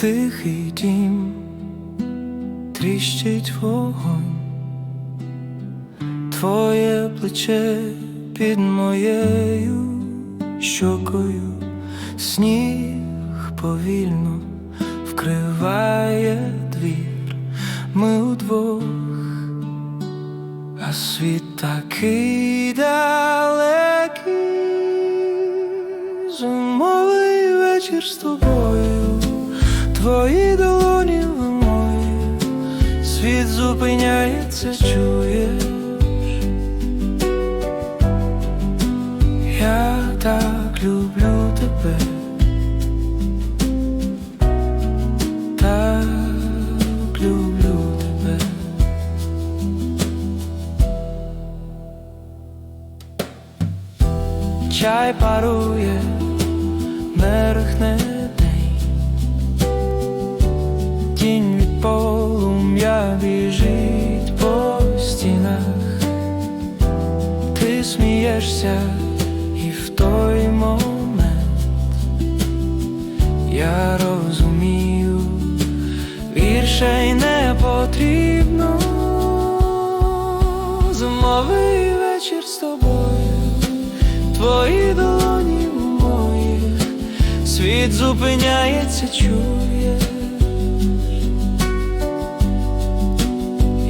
тихий дім, тріщить вогонь, твоє плече під моєю щокою, сніг повільно вкриває двір, ми удвох, а світ такий далекий, зимовий вечір з тобою, твої долоні в мої, світ зупиняється, чуєш. Я так люблю тебе. Так люблю тебе. Чай парує, мерехне день, смієшся, і в той момент я розумію, більше й не потрібно зимовий вечір з тобою, твої долоні моїх, світ зупиняється, чує.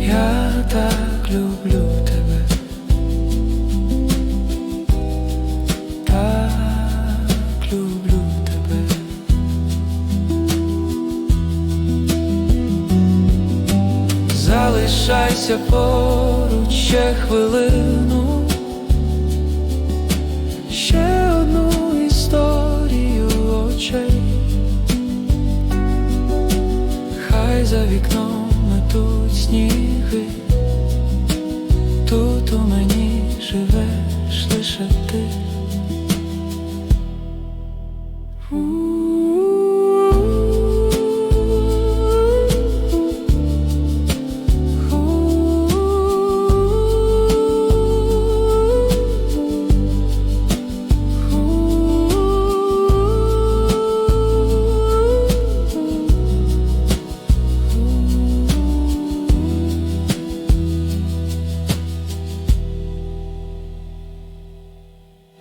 Я так люблю Залишайся поруч ще хвилину, ще одну історію очей. Хай за вікном метуть сніги, тут у мені живеш лише ти. У